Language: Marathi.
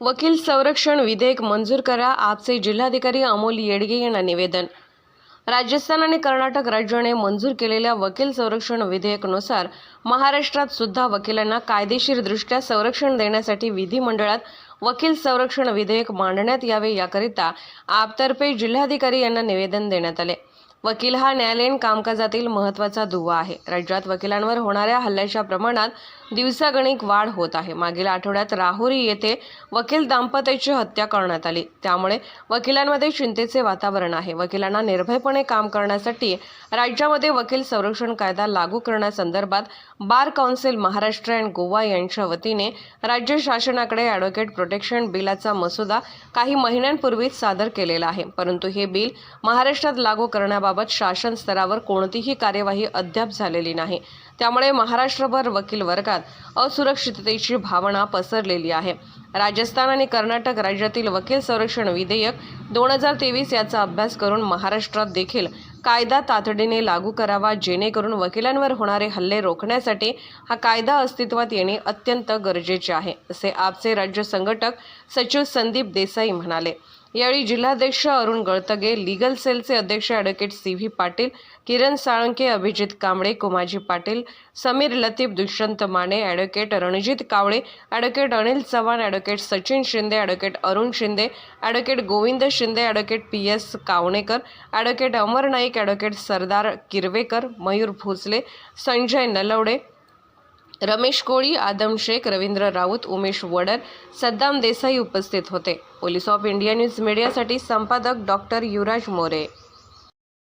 वकील संरक्षण विधेयक मंजूर करा आपचे जिल्हाधिकारी अमोल येडगे यांना निवेदन. राजस्थान आणि कर्नाटक राज्याने मंजूर केलेल्या वकील संरक्षण विधेयकानुसार महाराष्ट्रात सुद्धा वकिलांना कायदेशीरदृष्ट्या संरक्षण देण्यासाठी विधिमंडळात वकील संरक्षण विधेयक मांडण्यात यावे याकरिता आपतर्फे जिल्हाधिकारी यांना निवेदन देण्यात आले. वकील हा न्यायालयीन कामकाजातील महत्त्वाचा दुवा आहे. राज्यात वकिलांवर होणाऱ्या हल्ल्याच्या प्रमाणात दिवसागणिक वाढ होत आहे. मागील आठवड्यात राहुरी येथे वकील दाम्पत्याची हत्या करण्यात आली. त्यामुळे वकिलांमध्ये चिंतेचे वातावरण आहे. वकिलांना निर्भयपणे काम करण्यासाठी राज्यामध्ये वकील संरक्षण कायदा लागू करण्यासंदर्भात bar council Maharashtra and Goa यांच्या वतीने राज्य शासनाकडे ॲडव्होकेट प्रोटेक्शन बिलाचा मसुदा काही महिन्यांपूर्वीच सादर केलेला आहे. परंतु हे बिल महाराष्ट्रात लागू करण्याबाबत शासन स्तरावर कोणतीही कार्यवाही अद्याप झालेली नाही. त्यामुळे महाराष्ट्रभर वकील वर्गात असुरक्षिततेची भावना पसरलेली आहे. राजस्थान आणि कर्नाटक राज्यातील वकील संरक्षण विधेयक दोन हजार तेवीस याचा अभ्यास करून महाराष्ट्रात देखील कायदा तातडीने लागू करावा जेणेकरून वकिलांवर होणारे हल्ले रोखण्यासाठी हा कायदा अस्तित्वात येणे अत्यंत गरजेचे आहे असे आपचे राज्य संघटक सचिव संदीप देसाई म्हणाले. यावेळी जिल्हाध्यक्ष अरुण गळतगे लीगल सेलचे अध्यक्ष advocate C V Patil Kiran Salunke Abhijit Kamble Kumaji Patil Samir Latif Dushyant Mane advocate Ranjit Kawale advocate Anil Chavan advocate Sachin Shinde advocate Arun Shinde advocate Govind Shinde advocate P S Kavanekar advocate Amar Naik advocate Sardar Kirvekar Mayur Bhosale Sanjay Nalawade Ramesh Koli Adam Shaikh Ravindra Raut Umesh Wadar Saddam Desai उपस्थित होते. पोलीस ऑफ इंडिया न्यूज मीडियासाठी संपादक डॉक्टर युवराज मोरे.